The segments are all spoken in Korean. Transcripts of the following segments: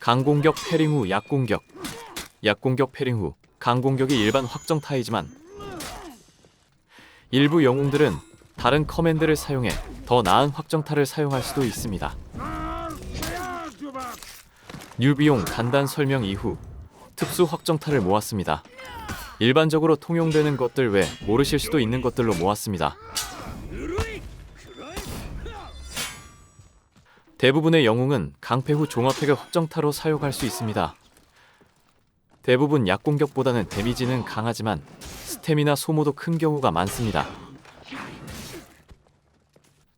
강공격 패링 후 약공격 약공격 패링 후 강공격이 일반 확정 타이지만 일부 영웅들은 다른 커맨드를 사용해 더 나은 확정타를 사용할 수도 있습니다. 뉴비용 간단 설명 이후 특수 확정타를 모았습니다. 일반적으로 통용되는 것들 외 모르실 수도 있는 것들로 모았습니다. 대부분의 영웅은 강패 후 종합팩을 확정타로 사용할 수 있습니다. 대부분 약공격보다는 데미지는 강하지만 스태미나 소모도 큰 경우가 많습니다.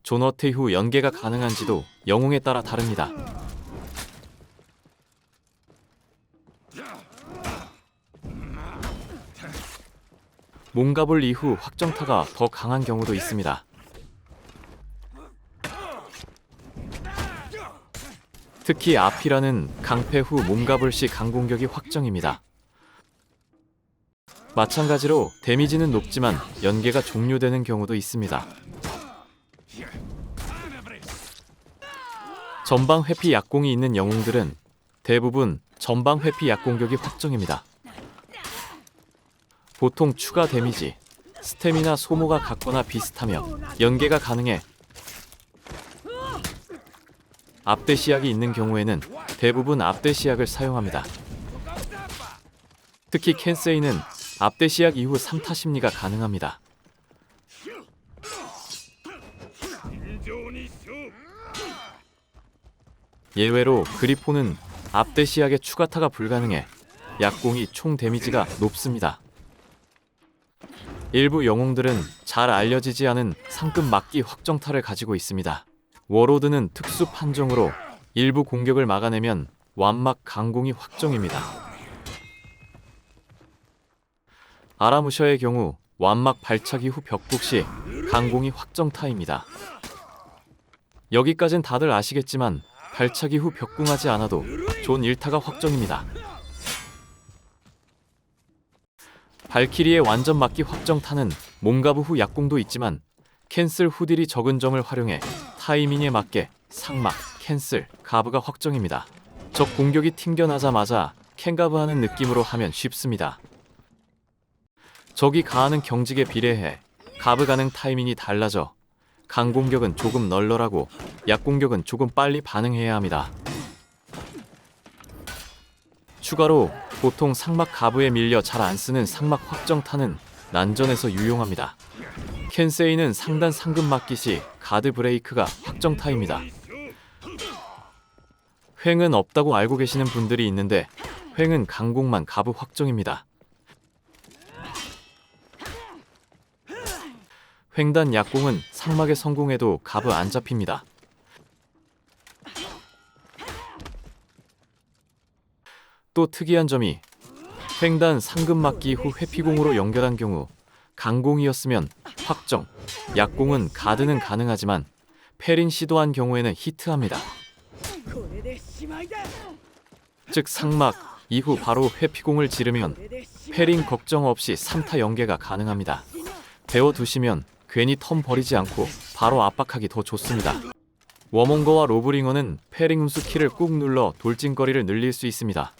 존어태 후 연계가 가능한지도 영웅에 따라 다릅니다. 몸가불 이후 확정타가 더 강한 경우도 있습니다. 특히 아피라는 강패 후 몸가불 시 강공격이 확정입니다. 마찬가지로 데미지는 높지만 연계가 종료되는 경우도 있습니다. 전방 회피 약공이 있는 영웅들은 대부분 전방 회피 약공격이 확정입니다. 보통 추가 데미지, 스태미나 소모가 같거나 비슷하며 연계가 가능해 앞대 시약이 있는 경우에는 대부분 앞대 시약을 사용합니다. 특히 켄세이는 앞대 시약 이후 3타 심리가 가능합니다. 예외로 그리포는 앞대 시약의 추가타가 불가능해 약공이 총 데미지가 높습니다. 일부 영웅들은 잘 알려지지 않은 상급 막기 확정타를 가지고 있습니다. 워로드는 특수 판정으로 일부 공격을 막아내면 완막 강공이 확정입니다. 아라무셔의 경우 완막 발차기 후 벽북 시 강공이 확정타입니다. 여기까진 다들 아시겠지만 발차기 후 벽궁하지 않아도 존 1타가 확정입니다. 발키리의 완전 막기 확정타는 몸가부 후 약공도 있지만 캔슬 후딜이 적은 점을 활용해 타이밍에 맞게 상막, 캔슬, 가브가 확정입니다. 적 공격이 튕겨나자마자 캔가브 하는 느낌으로 하면 쉽습니다. 적이 가하는 경직에 비례해 가브 가능 타이밍이 달라져 강 공격은 조금 널널하고 약 공격은 조금 빨리 반응해야 합니다. 추가로 보통 상막 가브에 밀려 잘 안 쓰는 상막 확정타는 난전에서 유용합니다. 켄세이는 상단 상급 막기 시 가드 브레이크가 확정타입니다. 횡은 없다고 알고 계시는 분들이 있는데 횡은 강공만 가브 확정입니다. 횡단 약공은 상막에 성공해도 가브 안 잡힙니다. 또 특이한 점이 횡단 상급 막기 후 회피공으로 연결한 경우 강공이었으면 확정. 약공은 가드는 가능하지만 페린 시도한 경우에는 히트합니다. 즉 상막 이후 바로 회피공을 지르면 페린 걱정 없이 3타 연계가 가능합니다. 배워두시면 괜히 텀 버리지 않고 바로 압박하기 더 좋습니다. 워몽거와 로브링어는 페링 음수 키를 꾹 눌러 돌진거리를 늘릴 수 있습니다.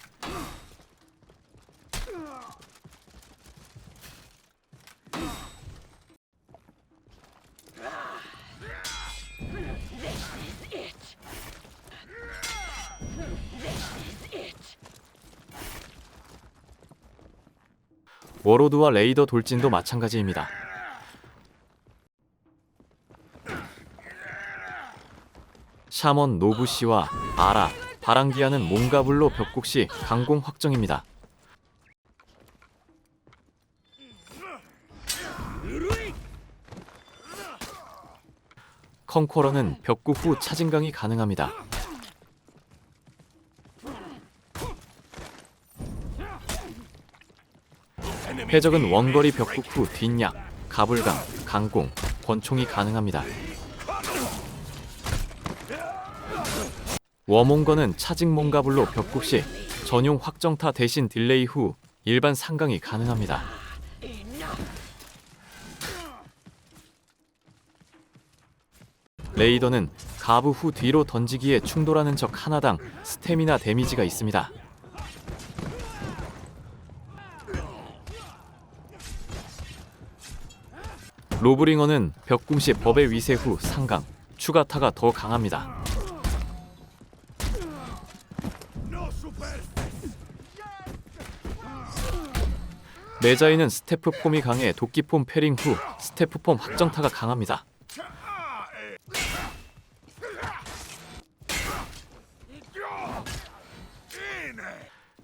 워로드와 레이더 돌진도 마찬가지입니다. 샤먼 노부시와 아라, 바랑기아는 몸가불로 벽국시 강공 확정입니다. 컨코러는 벽국 후 차진강이 가능합니다. 해적은 원거리 벽국 후 뒷약, 가불강, 강공, 권총이 가능합니다. 워몽거는 차직몽가불로 벽국 시 전용 확정타 대신 딜레이 후 일반 상강이 가능합니다. 레이더는 가브 후 뒤로 던지기에 충돌하는 적 하나당 스태미나 데미지가 있습니다. 로브링어는 벽궁 시 법의 위세 후 상강, 추가타가 더 강합니다. 내자이는 스태프 폼이 강해 도끼 폼 패링 후 스태프 폼 확정타가 강합니다.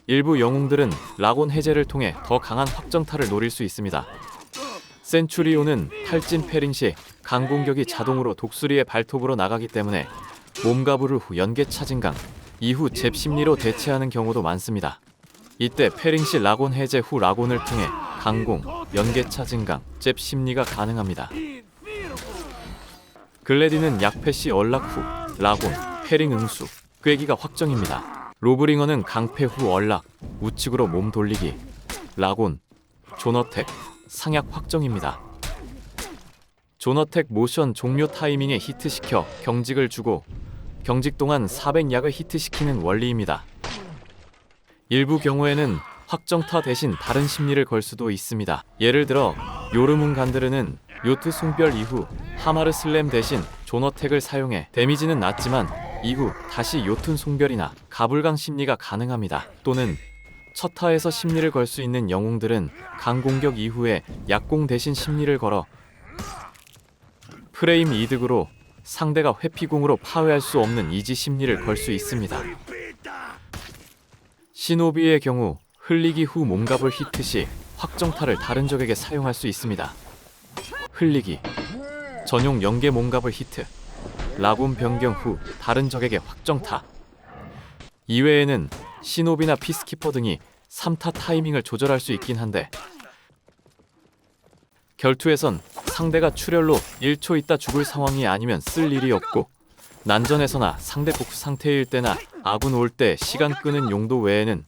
일부 영웅들은 라곤 해제를 통해 더 강한 확정타를 노릴 수 있습니다. 센츄리오는 탈진 패링 시 강공격이 자동으로 독수리의 발톱으로 나가기 때문에 몸가부를 후 연계 차진강 이후 잽 심리로 대체하는 경우도 많습니다. 이때 패링 시 라곤 해제 후 라곤을 통해 강공, 연계 차진강, 잽 심리가 가능합니다. 글래디는 약패 시 얼락 후 라곤, 패링 응수, 꾀기가 확정입니다. 로브링어는 강패 후 얼락, 우측으로 몸 돌리기, 라곤, 존어택, 상약 확정입니다. 존어택 모션 종료 타이밍에 히트시켜 경직을 주고 경직 동안 400약을 히트시키는 원리입니다. 일부 경우에는 확정타 대신 다른 심리를 걸 수도 있습니다. 예를 들어 요르문 간드르는 요트 송별 이후 하마르 슬램 대신 존어택을 사용해 데미지는 낮지만 이후 다시 요툰 송별이나 가불강 심리가 가능합니다. 또는 첫 타에서 심리를 걸 수 있는 영웅들은 강공격 이후에 약공 대신 심리를 걸어 프레임 이득으로 상대가 회피공으로 파괴할 수 없는 이지 심리를 걸 수 있습니다. 시노비의 경우 흘리기 후 몸갑을 히트 시 확정타를 다른 적에게 사용할 수 있습니다. 흘리기 전용 연계 몸갑을 히트 라곤 변경 후 다른 적에게 확정타 이외에는 시노비나 피스키퍼 등이 3타 타이밍을 조절할 수 있긴 한데 결투에선 상대가 출혈로 1초 있다 죽을 상황이 아니면 쓸 일이 없고 난전에서나 상대 복수 상태일 때나 아군 올 때 시간 끄는 용도 외에는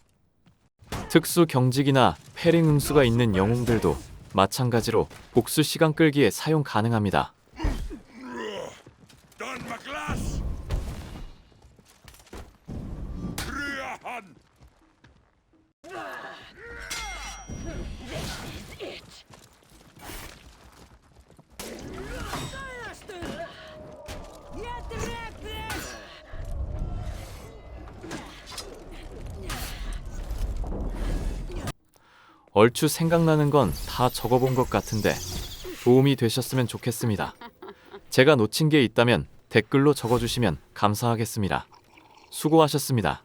특수 경직이나 패링 응수가 있는 영웅들도 마찬가지로 복수 시간 끌기에 사용 가능합니다. 얼추 생각나는 건 다 적어본 것 같은데 도움이 되셨으면 좋겠습니다. 제가 놓친 게 있다면 댓글로 적어주시면 감사하겠습니다. 수고하셨습니다.